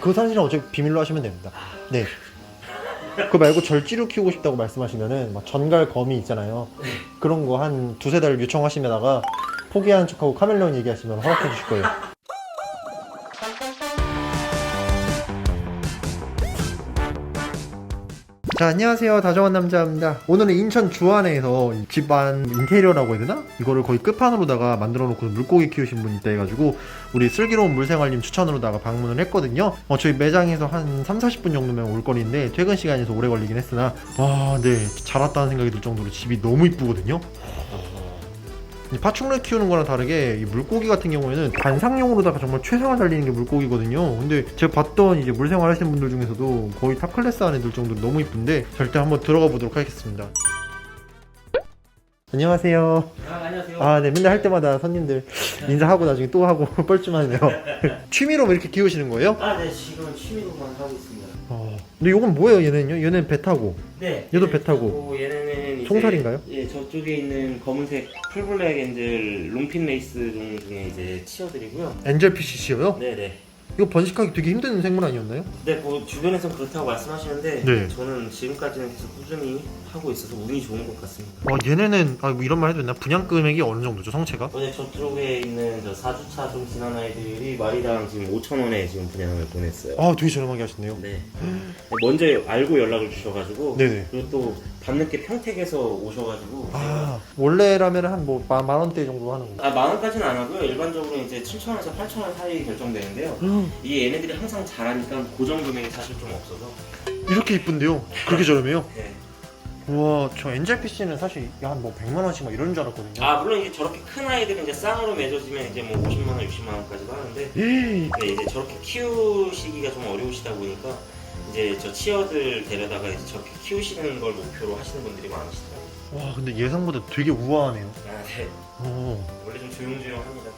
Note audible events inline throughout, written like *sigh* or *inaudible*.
그 사실은 어차피 비밀로 하시면 됩니다. 네. 그거 말고 절지로 키우고 싶다고 말씀하시면은 막 전갈 거미 있잖아요. 그런 거 한 두세 달 요청하시면다가 포기한 척하고 카멜레온 얘기하시면 허락해 주실 거예요. 자 안녕하세요. 다정한 남자입니다. 오늘은 인천 주안에서 이 집안 인테리어라고 해야 되나? 이거를 거의 끝판으로다가 만들어 놓고 물고기 키우신 분이 있다 해가지고 우리 슬기로운 물생활님 추천으로다가 방문을 했거든요. 어, 저희 매장에서 한 3, 40분 정도면 올 거리인데 퇴근 시간에서 오래 걸리긴 했으나 와네 잘 왔다는 생각이 들 정도로 집이 너무 이쁘거든요 이 파충류 키우는 거랑 다르게 이 물고기 같은 경우에는 관상용으로다가 정말 최선을 달리는 게 물고기거든요. 근데 제가 봤던 이제 물생활 하시는 분들 중에서도 거의 탑 클래스 안에 들 정도로 너무 이쁜데 절대 한번 들어가 보도록 하겠습니다. 안녕하세요. 아, 안녕하세요. 아, 네, 맨날 할 때마다 손님들 인사하고 나중에 또 하고 *laughs* 뻘쭘하네요. 취미로 이렇게 키우시는 거예요? 아, 네, 지금은 취미로만 하고 있습니다. 어. 근데 이건 뭐예요, 얘는요? 얘는 배 타고. 네. 얘도 얘는 배 타고. 있고, 얘네는 이제- 총살인가요? 예, 저쪽에 있는 검은색 풀블랙 엔젤 롱핀 레이스 종 중에 이제 치어들이고요. 엔젤피시시요? 네, 네. 이거 번식하기 되게 힘든 생물 아니었나요? 네, 뭐 주변에서 그렇다고 말씀하시는데 네. 저는 지금까지는 계속 꾸준히 하고 있어서 운이 좋은 것 같습니다. 와, 얘네는, 아, 뭐 이런 말 해도 되나? 분양 금액이 어느 정도죠, 성체가? 어제 저쪽에 있는 저 4주차 좀 지난 아이들이 마리당 지금 5천 원에 지금 분양을 보냈어요. 아, 되게 저렴하게 하시네요. 네. 먼저 알고 연락을 주셔가지고 네네. 그리고 또 밤늦게 평택에서 오셔가지고 아 원래라면 한 뭐 만 원대 정도 하는 거. 아, 만 원까지는 안 하고요. 일반적으로 이제 7천 원에서 8천 원 사이 결정되는데요. 이 얘네들이 항상 자라니까 고정 금액이 사실 좀 없어서. 이렇게 이쁜데요? 그렇게 저렴해요? 네. 우와 저 엔젤 PC는 사실 한뭐 100만 원씩 막 이런 줄 알았거든요. 아 물론 이제 저렇게 큰 아이들은 이제 쌍으로 맺어지면 이제 뭐 50만 원, 60만 원까지도 하는데 에이, 네, 이제 저렇게 키우시기가 좀 어려우시다 보니까 이제 저 치어들 데려다가 이제 저렇게 키우시는 걸 목표로 하시는 분들이 많으시더라고요. 와 근데 예상보다 되게 우아하네요. 아, 네. 오. 원래 좀 조용조용합니다.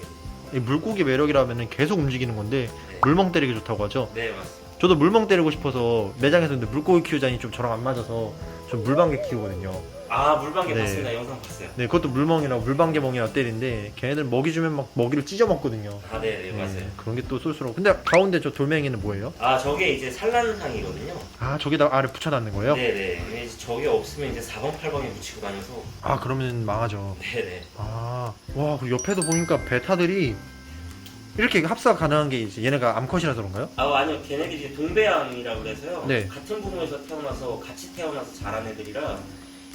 이 물고기 매력이라면 계속 움직이는 건데 네. 물멍 때리기 좋다고 하죠. 네 맞습니다. 저도 물멍 때리고 싶어서 매장에서 근데 물고기 키우자니 좀 저랑 안 맞아서 좀 물방개 키우거든요. 아 물방개 네. 봤습니다. 영상 봤어요. 네 그것도 물멍이랑 물방개멍이랑 때리는데 걔네들 먹이 주면 막 먹이를 찢어 먹거든요. 아 네네 네, 맞아요. 그런 게 또 쏠쏠하고. 근데 가운데 저 돌멩이는 뭐예요? 아 저게 이제 산란상이거든요. 아 저기다 아래 붙여놨는 거예요? 네네. 근데 이제 저게 없으면 이제 4번 8번에 붙이고 다녀서 아 그러면 망하죠. 네네. 아, 와, 그리고 옆에도 보니까 베타들이 이렇게 합사가 가능한 게 이제 얘네가 암컷이라서 그런가요? 아 아니요 걔네들이 이제 동배양이라고 그래서요. 네. 같은 부모에서 태어나서 같이 태어나서 자란 애들이라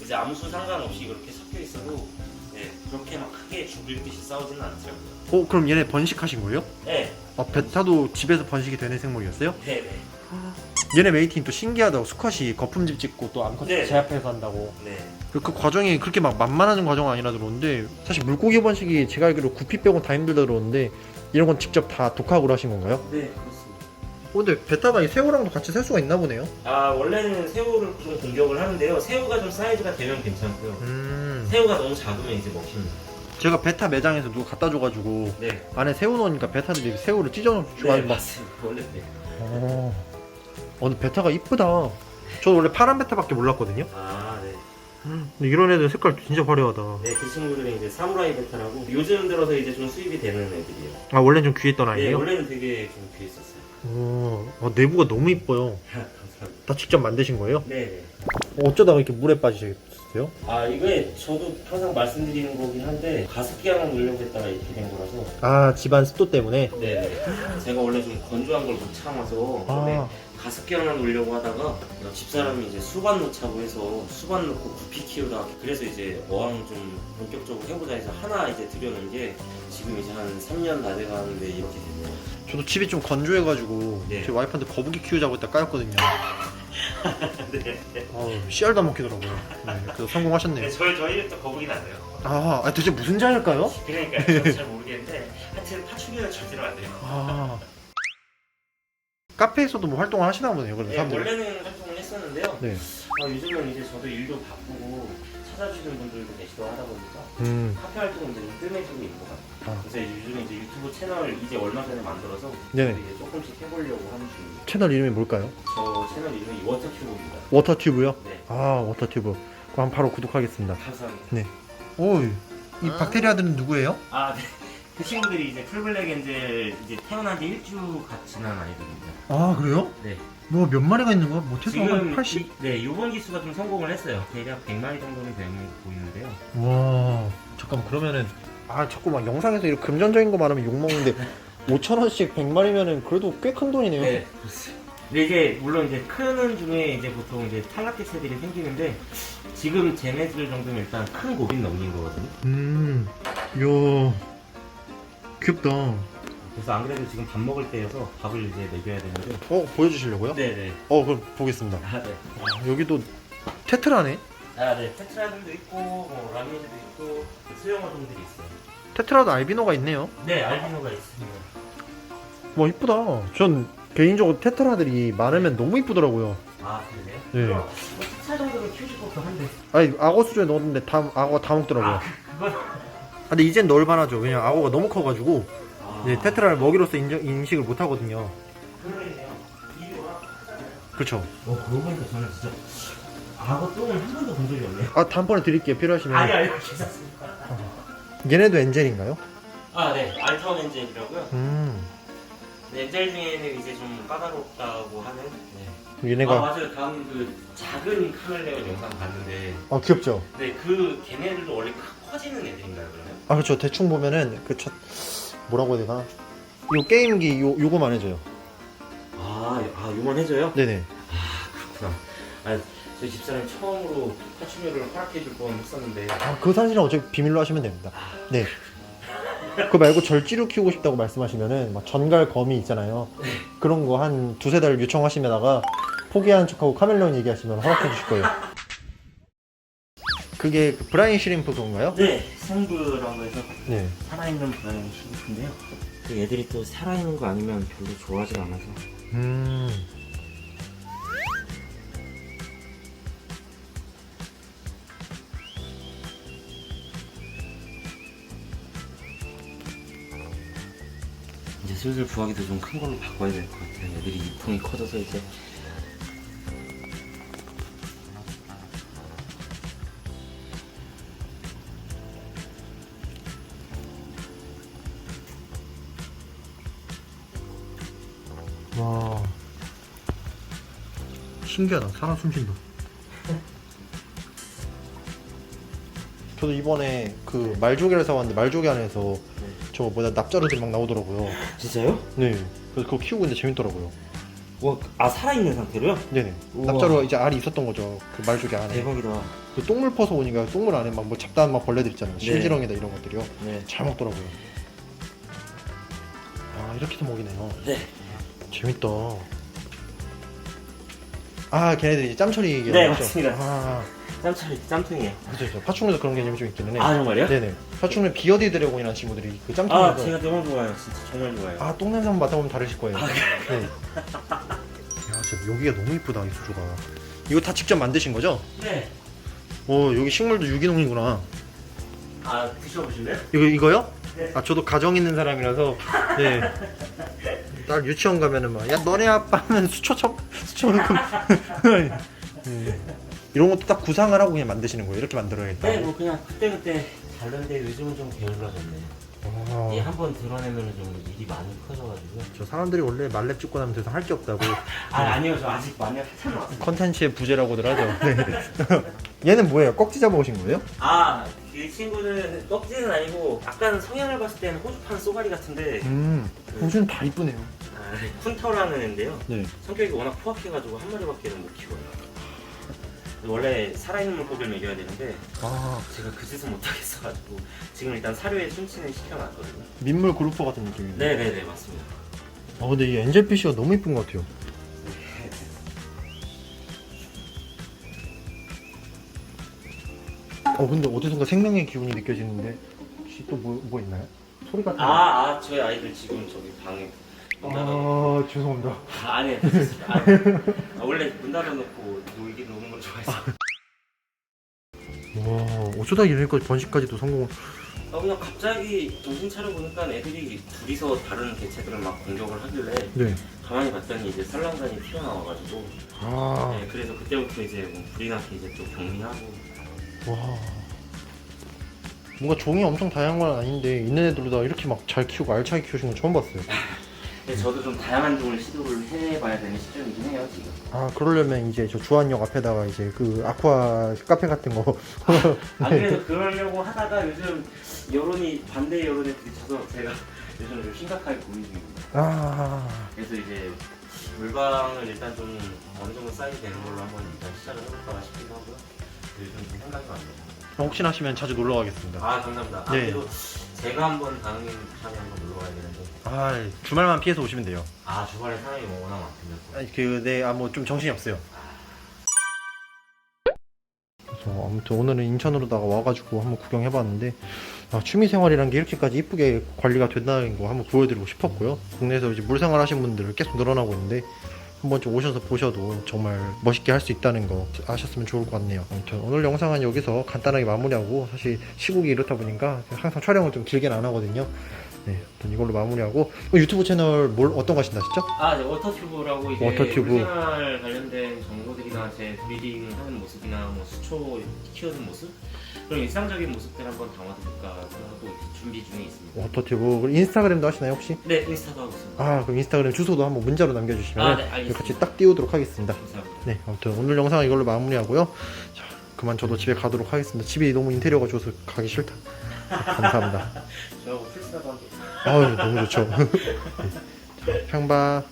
이제 암수 상관없이 그렇게 섞여 있어도 네 그렇게 막 크게 죽을 듯이 싸우지는 않더라고요. 어, 그럼 얘네 번식하신 거예요? 네. 아, 베타도 집에서 번식이 되는 생물이었어요? 네 네. 얘네 메이팅 또 신기하다고 수컷이 거품집 찍고 또 암컷 네. 제압해서 한다고 네. 그, 그 과정이 그렇게 막 만만한 과정은 아니라 들었는데 사실 물고기 번식이 제가 알기로 구피 빼곤 다 힘들다 들었는데 이런 건 직접 다 독학으로 하신 건가요? 네. 어, 근데 베타가 이 새우랑도 같이 살 수가 있나 보네요 아 원래는 새우를 좀 공격을 하는데요. 새우가 좀 사이즈가 되면 괜찮고요. 음 새우가 너무 작으면 이제 먹힙니다. 제가 베타 매장에서 누가 갖다 줘가지고 네. 안에 새우 넣으니까 베타들이 새우를 찢어주고 네, 막 맞습니다. 원래 네. 어, 어 근데 베타가 이쁘다. 저 원래 파란 베타밖에 몰랐거든요. 아, 네. 근데 이런 애들 색깔 진짜 화려하다. 네, 그 친구들은 이제 사무라이 베타라고 요즘 들어서 이제 좀 수입이 되는 애들이에요. 아 원래는 좀 귀했던 네, 아이예요? 원래는 되게 좀 귀했었어요. 어, 어, 내부가 너무 이뻐요. *laughs* 감사합니다. 다 직접 만드신 거예요? 네, 네. 어, 어쩌다가 이렇게 물에 빠지셨어요? 아, 이게 저도 항상 말씀드리는 거긴 한데 가습기 하나 했다가 이렇게 된 거라서 아 집안 습도 때문에. 네, 네. 제가 원래 좀 건조한 걸 못 참아서 아, 가습기 하나 놓으려고 하다가 집사람이 이제 수반 놓자고 해서 수반 놓고 구피 키우다 그래서 이제 어항 좀 본격적으로 해보자 해서 하나 이제 들여놓은 게 지금 이제 한 3년 다 돼가는데 이렇게 됐네요. 저도 집이 좀 건조해가지고 네. 제 와이프한테 거북이 키우자고 했다 까였거든요. *laughs* 네. 어, 씨알도 안 먹히더라고요. 네, 그래서 성공하셨네요. 네, 저희 저희는 또 거북이 나세요. 아, 아 도대체 무슨 자일까요? 그러니까 저도 잘 모르겠는데 하여튼 파충류는 절대로 안 돼요. 아. 카페에서도 뭐 활동을 하시나 보네요, 그럼 네, 사람들이. 원래는 활동을 했었는데요. 네. 아, 요즘은 이제 저도 일도 바쁘고 찾아주시는 분들도 계시고 하다 보니까 음. 카페 활동은 이제 좀 뜸해지고 있는 것 같아요. 아. 그래서 요즘에 이제 유튜브 채널 이제 얼마 전에 만들어서 네네. 이제 조금씩 해보려고 하는 중입니다. 채널 이름이 뭘까요? 저 채널 이름이 워터큐브입니다. 워터튜브요? 네, 아, 워터튜브. 그럼 바로 구독하겠습니다. 감사합니다. 오, 이 아. 박테리아들은 누구예요? 아, 네. *laughs* 그 친구들이 이제 풀블랙 엔젤 이제 태어난 지 일주 갓 지난 아이들입니다. 아 그래요? 네. 뭐 몇 마리가 있는 거야? 뭐 최소 한 지금 80? 이, 네 요번 기수가 좀 성공을 했어요. 대략 100마리 정도는 되는 보이는데요. 와 잠깐만 그러면은 아 자꾸 막 영상에서 이렇게 금전적인 거 말하면 욕먹는데 *laughs* 5천 원씩 100마리면은 그래도 꽤 큰 돈이네요 네, 그렇습니다. 근데 이제 물론 이제 크는 중에 이제 보통 이제 탈락 개체들이 생기는데 지금 쟤네들 정도면 일단 큰 고빈 넘긴 거거든요. 음, 이야 귀엽다 그래서 안 그래도 지금 밥 먹을 때여서 밥을 이제 먹여야 되는데. 어 보여주시려고요? 네네. 어 그럼 보겠습니다 아 네. 와, 여기도 테트라네 아 네. 테트라들도 있고 뭐 라미에도 있고 수영어종들이 있어요. 테트라도 알비노가 있네요 네 알비노가 있습니다. 와 이쁘다 전 개인적으로 테트라들이 많으면 너무 이쁘더라고요 아 그러세요? 네. 뭐차 정도면 키우실 법도 한데. 아니 악어 수조에 넣었는데 다 악어가 다 먹더라고요 아 그건. 아, 근데 이젠 넣을 만하죠 왜냐 악어가 너무 커가지고 아, 이제 테트라를 먹이로서 인정, 인식을 못 하거든요. 그렇죠 어 그러고 보니까 저는 진짜 악어 똥을 한 번도 본 적이 없네요. 아 다음번에 드릴게요 필요하시면 아니 아니 괜찮습니다. 얘네도 엔젤인가요? 아 네. 알타운 엔젤이라고요. 음 네, 엔젤 중에는 이제 좀 까다롭다고 하는. 네. 아 얘네가 맞아요. 다음 그 작은 카멜레온 영상 봤는데, 아 귀엽죠 네 그 걔네들도 원래 크- 커지는 애들인가요 그러면? 아 그렇죠 대충 보면은 그 첫 뭐라고 해야 되나? 요 게임기 요 요거만 해줘요. 아, 아 요만해져요? 네네. 그렇구나. 아 저희 집사람 처음으로 파충류를 허락해줄 뻔 했었는데. 아 그 사실은 어차피 비밀로 하시면 됩니다. 네. 그거 말고 절지로 키우고 싶다고 말씀하시면은 막 전갈 거미 있잖아요. 그런 거 한 두세 달 요청하시면다가 포기하는 척하고 카멜레온 얘기하시면 허락해 주실 거예요 그게 그 브라인 시림프 그건가요? 네, 생브라고 해서 네 살아있는 브라인 시리프인데요. 그 애들이 또 살아있는 거 아니면 별로 좋아하지 않아서. 음. 이제 슬슬 부화기도 좀 큰 걸로 바꿔야 될 것 같아요. 애들이 이통이 커져서 이제. 신기하다 살아 숨쉰다 저도 이번에 그 말조개를 사왔는데 말조개 안에서 저 뭐냐 납자루들이 막 나오더라고요 진짜요? 네 그래서 그거 키우고 있는데 재밌더라고요 와, 아 살아있는 상태로요? 네네 우와. 납자루가 이제 알이 있었던 거죠 그 말조개 안에 대박이다. 그 똥물 퍼서 오니까 똥물 안에 막 뭐 잡다한 막 벌레들 있잖아요 네. 실지렁이다 이런 것들이요 네. 잘 먹더라고요 아 이렇게도 먹이네요 네. 재밌다 아 걔네들이 이제 짬처리 네, 얘기하죠? 맞습니다. 아 짬처리, 짬통이에요. 그죠 그죠 파충류도 그런 개념이 좀 있기는 해 아 정말요? 네네 파충류 비어디 드래곤이라는 친구들이 그아 짬통에서 제가 너무 좋아요. 진짜 정말 좋아요. 아 똥냄새 한번 맡아보면 다르실 거예요 아, 네. 야 진짜 여기가 너무 이쁘다 이 수조가 이거 다 직접 만드신 거죠? 네. 오 여기 식물도 유기농이구나 아 드셔보실래요? 이거 이거요? 네. 아 저도 가정 있는 사람이라서 네. *laughs* 딸 유치원 가면은 막 야 너네 아빠는 수초청 수초만큼 네. 이런 것도 딱 구상을 하고 그냥 만드시는 거예요 이렇게 만들어야겠다 네, 뭐 그냥 그때 그때 다른데 요즘은 좀 게을러졌네. 아, 이 한 번 드러내면 좀 일이 많이 커져가지고. 저 사람들이 원래 말렙 찍고 나면 더 할 게 없다고 *laughs* 아 아니요, 저 아직 많이 한참 남았어요. 컨텐츠의 부재라고들 하죠 네. *laughs* 얘는 뭐예요? 꺽지 잡아오신 거예요? 아, 이 친구는 꺽지는 아니고 약간 성향을 봤을 때는 호주판 쏘가리 같은데 음 요즘 다 이쁘네요 아, 쿤터라는 애인데요. 네. 성격이 워낙 포악해가지고 한 마리밖에는 못 키워요. 원래 살아있는 물고기를 먹여야 되는데 아 제가 그 짓은 못하겠어가지고 지금 일단 사료에 순치는 시켜놨거든요. 민물 그루퍼 같은 느낌이네요 네네네 맞습니다. 아 근데 이 엔젤피쉬가 너무 이쁜 것 같아요 어 근데 어디선가 생명의 기운이 느껴지는데 혹시 또 뭐 뭐 있나요? 소리 같은 거? 아, 아 저희 아이들 지금 저기 방에 문 닫아놓고 아 죄송합니다 아, 괜찮습니다. 아니에요. 아, 원래 문 닫아놓고 놀기 노는 걸 좋아해서 와 어쩌다 이러니까 번식까지도 성공을 아, 그냥 갑자기 정신 차려 보니까 애들이 둘이서 다른 개체들을 막 공격을 하길래 네. 가만히 봤더니 이제 살랑산이 튀어나와가지고 아, 네, 그래서 그때부터 이제 뭐 불이 나게 이제 또 격리하고 와. 뭔가 종이 엄청 다양한 건 아닌데 있는 애들보다 이렇게 막 잘 키우고 알차게 키우신 건 처음 봤어요. 근데 저도 좀 다양한 종을 시도를 해봐야 되는 시점이긴 해요 지금. 아 그러려면 이제 저 주안역 앞에다가 이제 그 아쿠아 카페 같은 거 안 *laughs* 그래도 *laughs* 그러려고 하다가 요즘 여론이 반대 여론에 부딪혀서 제가 *laughs* 요즘 좀 심각하게 고민 중입니다. 아, 그래서 이제 물방을 일단 좀 어느 정도 사이즈 되는 걸로 한번 일단 시작을 해볼까 싶기도 하고요. 요즘 좀 생각이 많네요. 혹시나 하시면 자주 놀러 가겠습니다. 아 감사합니다. 아, 네. 그래도 제가 한번 강릉 부산에 한번 놀러 가야 되는데 아 주말만 피해서 오시면 돼요. 아 주말에 사람이 뭐 워낙 많군요. 아니 그 네 아 뭐 좀 정신이 없어요. 그래서 아무튼 오늘은 인천으로다가 와가지고 한번 구경해봤는데 아, 취미생활이란 게 이렇게까지 이쁘게 관리가 된다는 거 한번 보여드리고 싶었고요. 국내에서 이제 물생활 하신 분들 계속 늘어나고 있는데 한번 좀 오셔서 보셔도 정말 멋있게 할 수 있다는 거 아셨으면 좋을 것 같네요. 아무튼 오늘 영상은 여기서 간단하게 마무리하고 사실 시국이 이렇다 보니까 항상 촬영을 좀 길게는 안 하거든요. 네, 아무튼 이걸로 마무리하고 어, 유튜브 채널 뭘 어떤 거 하신다 하셨죠? 아, 네, 워터튜브라고 이제 워터튜브. 물생활 관련된 정보들이나 제 브리딩 하는 모습이나 뭐 수초 키우는 모습 그런 일상적인 모습들 한번 담아드릴까 하고 준비 중에 있습니다. 워터튜브 그리고 인스타그램도 하시나요 혹시? 네, 인스타도 하고 있습니다. 아 그럼 인스타그램 주소도 한번 문자로 남겨주시면 아, 네, 알겠습니다. 같이 딱 띄우도록 하겠습니다. 감사합니다. 네, 아무튼 오늘 영상 은 이걸로 마무리하고요. 자, 그만 저도 집에 가도록 하겠습니다. 집이 너무 인테리어가 좋아서 가기 싫다. 네, 감사합니다. *laughs* 저하고 풀스나도 함께 아유 너무 좋죠. *laughs* 네. 자, 평바.